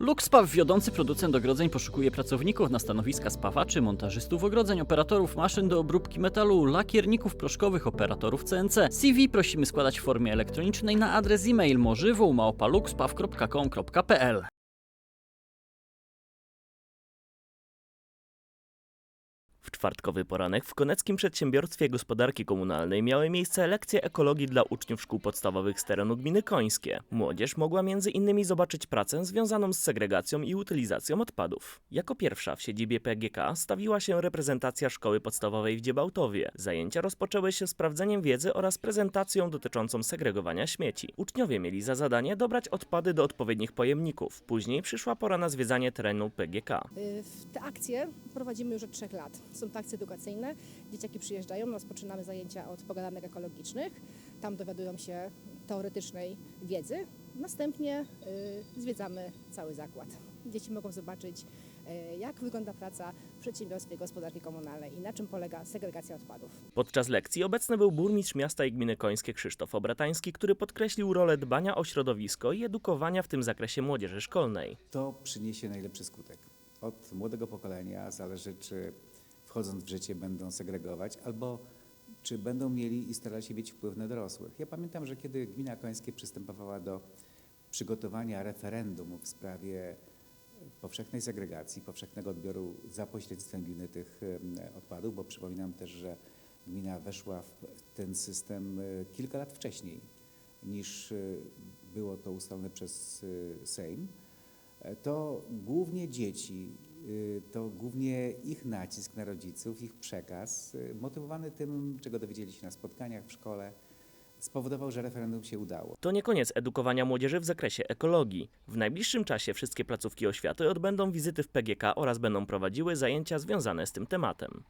LuxSpaw, wiodący producent ogrodzeń, poszukuje pracowników na stanowiska spawaczy, montażystów ogrodzeń, operatorów maszyn do obróbki metalu, lakierników proszkowych, operatorów CNC. CV prosimy składać w formie elektronicznej na adres e-mail morzywą.luxpaw.com.pl W czwartkowy poranek w Koneckim Przedsiębiorstwie Gospodarki Komunalnej miały miejsce lekcje ekologii dla uczniów szkół podstawowych z terenu gminy Końskie. Młodzież mogła między innymi zobaczyć pracę związaną z segregacją i utylizacją odpadów. Jako pierwsza w siedzibie PGK stawiła się reprezentacja szkoły podstawowej w Dziebałtowie. Zajęcia rozpoczęły się sprawdzeniem wiedzy oraz prezentacją dotyczącą segregowania śmieci. Uczniowie mieli za zadanie dobrać odpady do odpowiednich pojemników. Później przyszła pora na zwiedzanie terenu PGK. Y, w Te akcje prowadzimy już od trzech lat. Są to akcje edukacyjne. Dzieciaki przyjeżdżają, rozpoczynamy zajęcia od pogadanek ekologicznych. Tam dowiadują się teoretycznej wiedzy. Następnie y, zwiedzamy cały zakład. Dzieci mogą zobaczyć, y, jak wygląda praca w przedsiębiorstwie gospodarki komunalnej i na czym polega segregacja odpadów. Podczas lekcji obecny był burmistrz miasta i gminy końskie Krzysztof Obratański, który podkreślił rolę dbania o środowisko i edukowania w tym zakresie młodzieży szkolnej. to przyniesie najlepszy skutek. Od młodego pokolenia zależy, czy wchodząc w życie będą segregować, albo czy będą mieli i starali się mieć wpływ na dorosłych. Ja pamiętam, że kiedy Gmina Końskie przystępowała do przygotowania referendum w sprawie powszechnej segregacji, powszechnego odbioru za pośrednictwem gminy tych em, odpadów, bo przypominam też, że gmina weszła w ten system e, kilka lat wcześniej niż e, było to ustalone przez e, Sejm to głównie dzieci, to głównie ich nacisk na rodziców, ich przekaz, y, motywowany tym, czego dowiedzieli się na spotkaniach w szkole, spowodował, że referendum się udało. To nie koniec edukowania młodzieży w zakresie ekologii. W najbliższym czasie wszystkie placówki oświaty odbędą wizyty w PGK oraz będą prowadziły zajęcia związane z tym tematem.